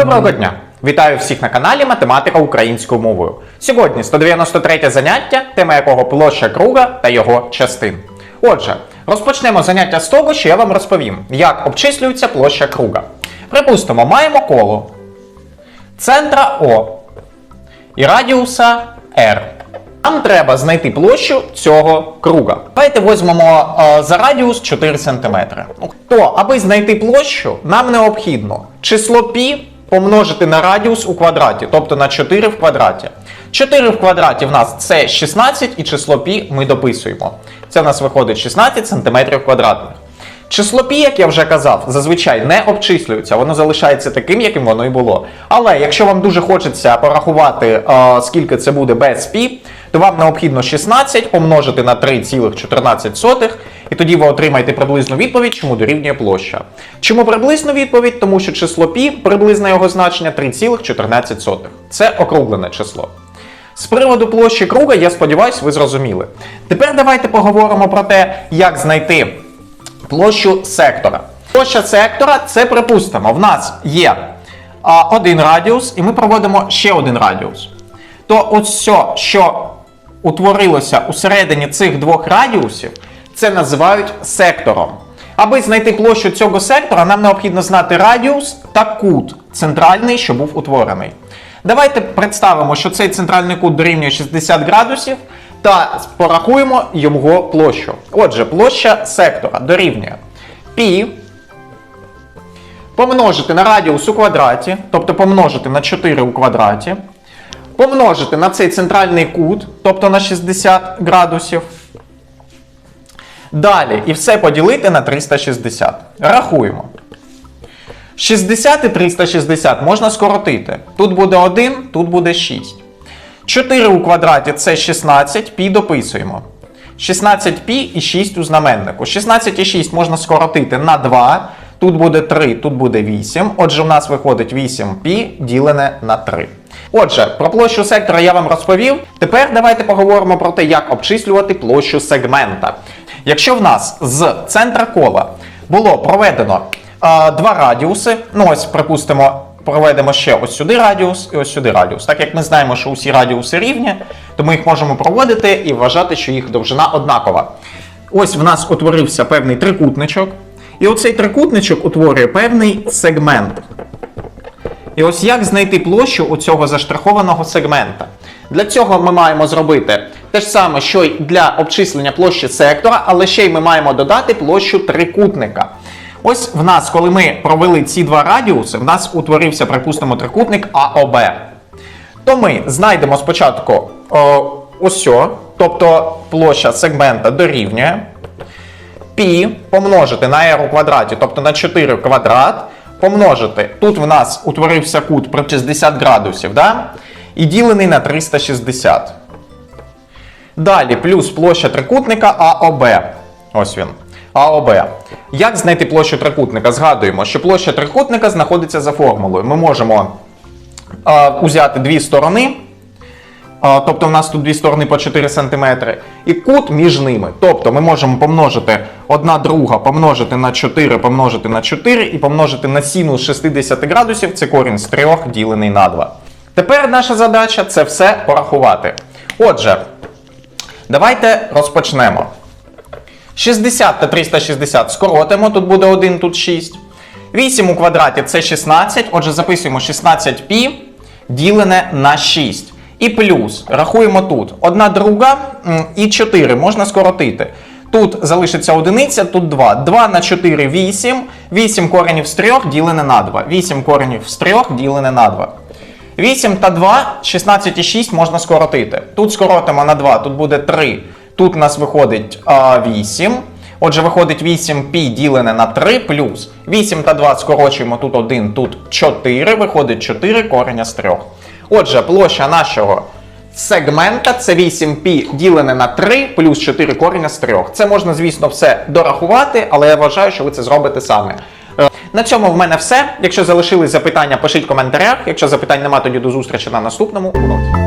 Доброго дня! Вітаю всіх на каналі Математика українською мовою. Сьогодні 193 заняття, тема якого площа круга та його частин. Отже, розпочнемо заняття з того, що я вам розповім, як обчислюється площа круга. Припустимо, маємо коло центра О і радіуса R. Нам треба знайти площу цього круга. Давайте візьмемо е, за радіус 4 см. То, аби знайти площу, нам необхідно число π помножити на радіус у квадраті, тобто на 4 в квадраті. 4 в квадраті в нас це 16 і число пі ми дописуємо. Це в нас виходить 16 см квадратних. Число пі, як я вже казав, зазвичай не обчислюється, воно залишається таким, яким воно і було. Але якщо вам дуже хочеться порахувати, е, скільки це буде без пі, то вам необхідно 16 помножити на 3,14 і тоді ви отримаєте приблизну відповідь, чому дорівнює площа. Чому приблизну відповідь? Тому що число π, приблизне його значення 3,14. Це округлене число. З приводу площі круга, я сподіваюся, ви зрозуміли. Тепер давайте поговоримо про те, як знайти площу сектора. Площа сектора це припустимо, в нас є один радіус, і ми проводимо ще один радіус. То ось все, що утворилося усередині цих двох радіусів, це називають сектором. Аби знайти площу цього сектора, нам необхідно знати радіус та кут центральний, що був утворений. Давайте представимо, що цей центральний кут дорівнює 60 градусів та порахуємо його площу. Отже, площа сектора дорівнює π помножити на радіус у квадраті, тобто помножити на 4 у квадраті, помножити на цей центральний кут, тобто на 60 градусів. Далі і все поділити на 360. Рахуємо. 60 і 360 можна скоротити. Тут буде 1, тут буде 6. 4 у квадраті це 16, пі дописуємо. 16 пі і 6 у знаменнику. 16 і 6 можна скоротити на 2. Тут буде 3, тут буде 8. Отже, в нас виходить 8 пі ділене на 3. Отже, про площу сектора я вам розповів. Тепер давайте поговоримо про те, як обчислювати площу сегмента. Якщо в нас з центра кола було проведено е, два радіуси, ну ось, припустимо, проведемо ще ось сюди радіус і ось сюди радіус. Так як ми знаємо, що усі радіуси рівні, то ми їх можемо проводити і вважати, що їх довжина однакова. Ось в нас утворився певний трикутничок, і оцей трикутничок утворює певний сегмент. І ось як знайти площу у цього заштрихованого сегмента. Для цього ми маємо зробити те ж саме, що й для обчислення площі сектора, але ще й ми маємо додати площу трикутника. Ось в нас, коли ми провели ці два радіуси, в нас утворився, припустимо, трикутник АОБ. То ми знайдемо спочатку о, ось тобто площа сегмента дорівнює π помножити на r у квадраті, тобто на 4 квадрат, помножити. Тут в нас утворився кут при 60 градусів, да? І ділений на 360. Далі плюс площа трикутника АОБ. Ось він. АОБ. Як знайти площу трикутника? Згадуємо, що площа трикутника знаходиться за формулою. Ми можемо е, узяти дві сторони. Тобто в нас тут дві сторони по 4 см, і кут між ними. Тобто ми можемо помножити одна друга, помножити на 4, помножити на 4 і помножити на синус 60 градусів, це корінь з 3 ділений на 2. Тепер наша задача це все порахувати. Отже, давайте розпочнемо. 60 та 360 скоротимо, тут буде 1, тут 6. 8 у квадраті це 16, отже, записуємо 16π ділене на 6. І плюс, рахуємо тут. Одна друга і 4 можна скоротити. Тут залишиться одиниця, тут 2. 2 на 4 8. 8 коренів з 3 ділене на 2. 8 коренів з 3 ділене на 2. 8 та 2, 16 і 6 можна скоротити. Тут скоротимо на 2, тут буде 3. Тут у нас виходить а, 8. Отже, виходить 8π ділене на 3 плюс 8 та 2 скорочуємо тут 1, тут 4. Виходить 4 кореня з 3. Отже, площа нашого сегмента це 8π ділене на 3 плюс 4 кореня з 3. Це можна, звісно, все дорахувати, але я вважаю, що ви це зробите самі. Е, На цьому в мене все. Якщо залишились запитання, пишіть в коментарях. Якщо запитань немає, тоді до зустрічі на наступному уроці.